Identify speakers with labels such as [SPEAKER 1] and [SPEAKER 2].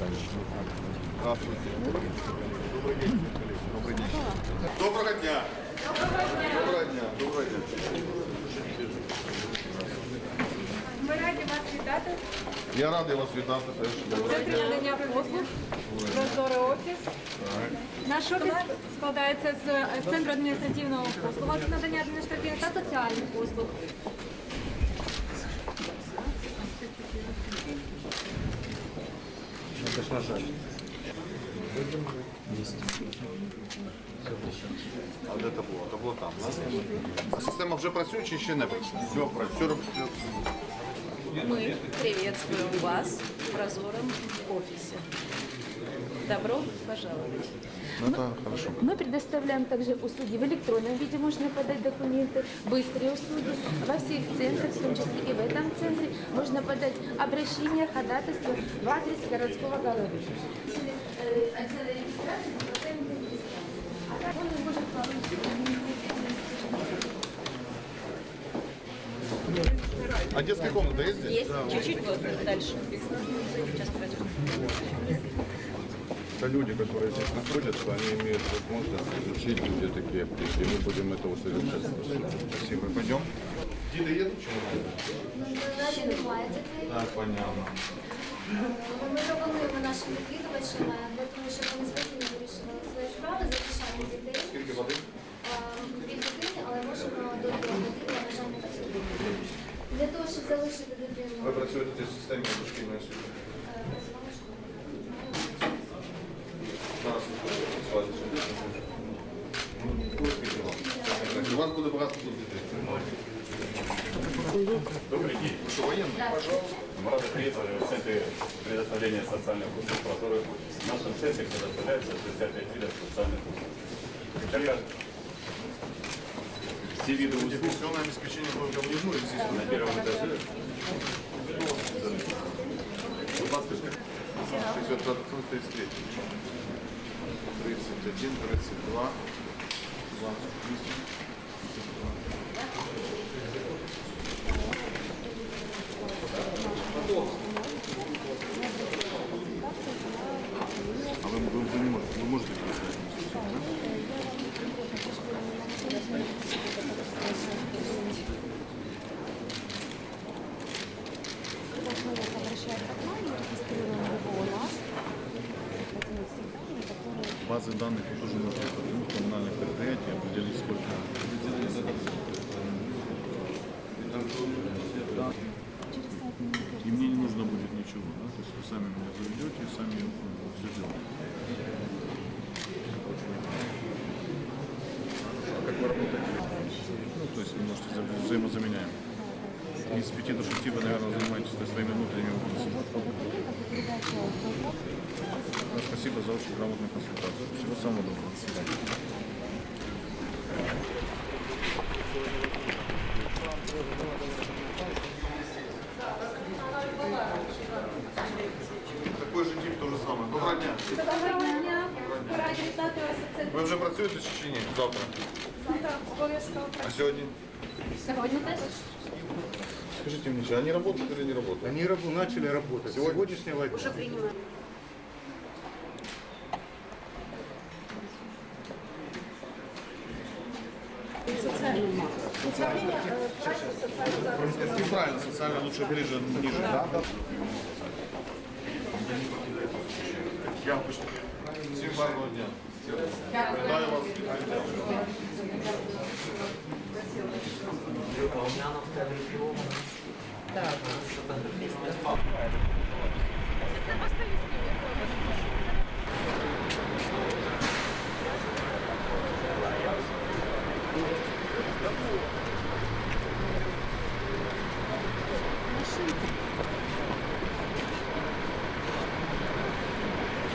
[SPEAKER 1] Добрый день. Добрый день. Доброго дня. Доброго дня. Доброго дня.
[SPEAKER 2] Ми раді вас вітати
[SPEAKER 1] Я радий вас вітати
[SPEAKER 2] в надання послуг Прозорий офіс. Наш офіс складається з центру адміністративного послуг, надання адміністративних та соціальних послуг.
[SPEAKER 1] А де табло? Табло там. да? А система вже працює чи ще не працює? Все працює. Все
[SPEAKER 3] Мы приветствуем вас в прозором офисе. Добро пожаловать.
[SPEAKER 1] Ну так, хорошо.
[SPEAKER 4] Мы предоставляем также услуги в электронном виде, можно подать документы, быстрые услуги во всех центрах, в том числе и в этом центре, можно подать обращение, ходатайство в адрес городского головы. Отдел регистрации. А так он может получить
[SPEAKER 1] А детская комната есть здесь?
[SPEAKER 3] Есть чуть-чуть вот дальше. Сейчас пройдем
[SPEAKER 1] Это люди, которые здесь находятся, они имеют возможность изучить, где такие аптеки. Мы будем это усовершенствовать. Спасибо. Пойдем. Дети едут?
[SPEAKER 5] Нас немає дітей.
[SPEAKER 1] Так, понятно.
[SPEAKER 5] Ми пропонуємо нашим відвідувачам е, для того, щоб вони спокійно вирішили свої справи, захищати дітей
[SPEAKER 1] Скільки води?
[SPEAKER 5] Е, дві дитини, але можемо до трьох дитин для бажання батьків. Для того, щоб залишити дитину
[SPEAKER 1] Ви працюєте в системі дошкільної освіти? буде багато тут дітей.
[SPEAKER 6] Добрый день.
[SPEAKER 1] Ви що, воєнний? Пожалуйста.
[SPEAKER 6] Мы рады приветствовать в Центре предоставления социальных услуг, которые в нашем центре предоставляются 65 видов социальных услуг. Для кажд- Все виды услуг
[SPEAKER 1] Пенсионное обеспечение только внизу или здесь?
[SPEAKER 6] на первом этаже.
[SPEAKER 1] Будь ласка, скажіть. 33. 31, 32, 28. Базы данных тоже можете по двух коммунальных предприятий определить, сколько. И мне не нужно будет ничего, да? То есть вы сами меня заведете, сами все сделаете. А как вы работаете? Ну, то есть вы можете вза- взаимозаменяем. И с 5 до 6 вы, наверное, занимаетесь своими внутренними вопросами. Ну, Спасибо за очень грамотную консультацию. Всего самого доброго. До свидания. Такой же тип, то же самое. Доброго дня.
[SPEAKER 2] Доброго дня. Раді вітати вас у центрі.
[SPEAKER 1] Ви вже працюєте чи ні? Завтра.
[SPEAKER 2] Завтра обов'язково.
[SPEAKER 1] А сьогодні?
[SPEAKER 2] Сьогодні теж.
[SPEAKER 1] Скажите мне, они работают или не работают?
[SPEAKER 7] Они раб- начали работать.
[SPEAKER 1] Сегодня?
[SPEAKER 7] Сегодняшнего дня.
[SPEAKER 2] Уже прийняли.
[SPEAKER 1] И правильно, социально лучше ближе, ниже. Да, да. Всем гарного дня. Вітаю вас.
[SPEAKER 3] Да.